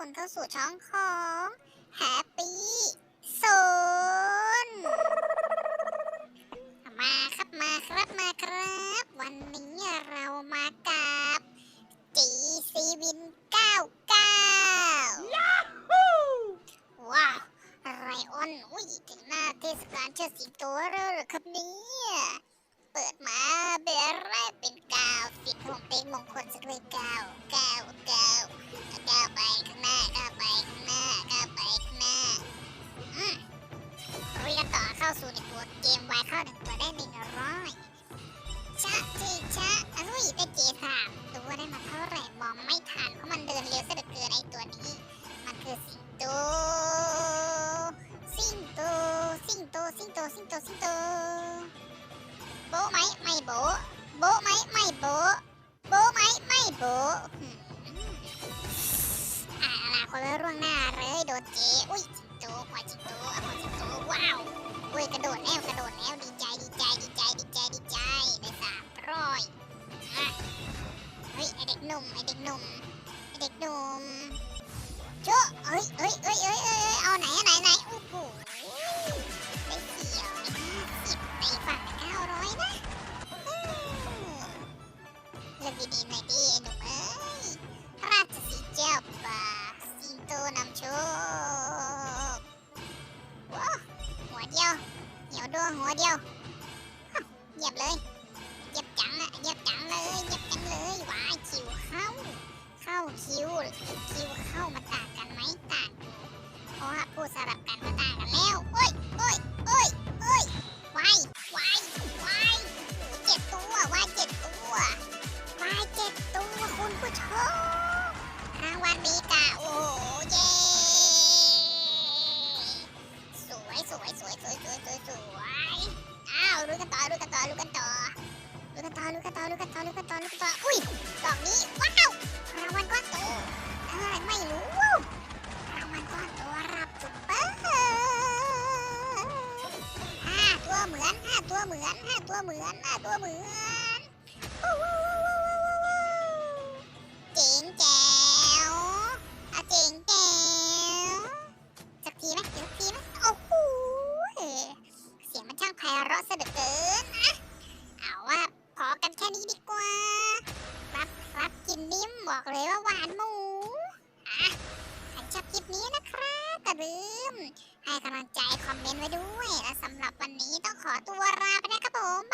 เข้าสู่ช่องของ Happy Zone มาครับมาครับมาครับ วันนี้เรามากับ GC Win 99ว้าวไรออนอุ้ยถึงหน้าเทศกาลเชิดสิงโตแล้วเหรอครับเนี่ยเปิดมาเบอร์แรกเป็นกาวสิทธิ์ของเป็นมงคลสักเลยกาวกา รียนต่อเข้าสู่ในตัวเกมวายเข้าหนึ่งตัวได้หนึ่งร้อยชะจีชะอุ้ยได้เจสามตัวได้มาเท่าไหร่มองไม่ทันเพราะมันเดินเร็วซะเหลือเกินไอตัวนี้ มันคือสิงโตสิงโตสิงโตสิงโตสิงโตสิงโตโบไหมไม่โบโบไหมไม่โบโบไหมไม่โบอ่าลาคนละร่วงหน้าเลยโดนเจอุ้ยจิ หนุ่มไอเด็กหนุ่มไอเด็กหนุ่มโจ้เอ้ยเอ้ยเอ้ยเอ้ยเอ้ยเอ้ยเอาไหนอะไหนไหนโอ้โหได้เสี่ยวสิบในฝั่งเก้าร้อยนะเลือกดีๆหน่อยดิไอหนุ่มเอ้ยราชสีเจ้าป่าสิงโตนำโชคว้าหัวเดียวเหนียวด้วงหัวเดียวอ้าวเหยียบเลยเหยียบจังอะเหยียบจังเลยเหยียบ ลูกกระต่อลูกกระต่อลูกกระต่อลูกกระต่อลูกกระต่อลูกกระต่อลูกต่ออุ้ยดอกนี้ว้าวรางวัลก้อนโตเออไม่รู้รางวัลก้อนโตรับจุดเปิ้ลห้าตัวเหมือนห้าตัวเหมือนห้าตัวเหมือนห้าตัวเหมือนเจ๋งแจ๋วอะเจ๋งแจ๋วสักทีไหมสักทีไหมโอ้โหเสียงมันช่างไพเราะเสด็จเกิน บอกเลยว่าหวานหมูอะใครชอบคลิปนี้นะครับกระลืม ให้กำลังใจคอมเมนต์ไว้ด้วย และสำหรับวันนี้ต้องขอตัวลาไปนะครับผม